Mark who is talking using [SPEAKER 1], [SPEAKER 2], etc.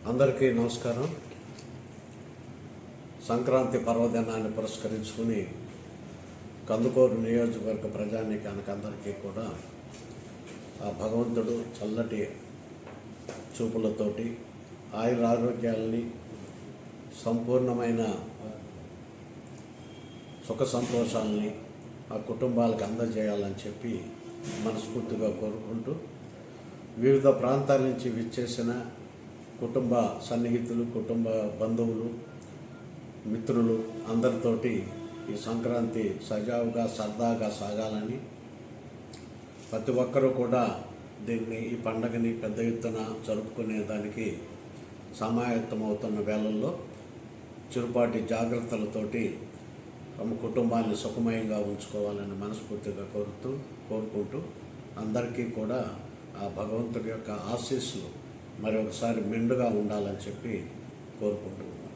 [SPEAKER 1] అందరికీ నమస్కారం. సంక్రాంతి పర్వదినాన్ని పురస్కరించుకుని కందుకూరు నియోజకవర్గ ప్రజానీకానికి అందరికీ కూడా ఆ భగవంతుడు చల్లటి చూపులతోటి ఆయుర ఆరోగ్యాలని సంపూర్ణమైన సుఖ సంతోషాలని ఆ కుటుంబాలకు అందజేయాలని చెప్పి మనస్ఫూర్తిగా కోరుకుంటూ వివిధ ప్రాంతాల నుంచి విచ్చేసిన కుటుంబ సన్నిహితులు కుటుంబ బంధువులు మిత్రులు అందరితోటి ఈ సంక్రాంతి సజావుగా సరదాగా సాగాలని ప్రతి ఒక్కరూ కూడా దీన్ని ఈ పండగని పెద్ద ఎత్తున జరుపుకునే దానికి సమాయత్తమవుతున్న వేళల్లో చిరుపాటి జాగ్రత్తలతోటి తమ కుటుంబాన్ని సుఖమయంగా ఉంచుకోవాలని మనస్ఫూర్తిగా కోరుతూ కోరుకుంటూ అందరికీ కూడా ఆ భగవంతుడి యొక్క ఆశీస్సులు మరొకసారి మెండుగా ఉండాలని చెప్పి కోరుకుంటున్నాను.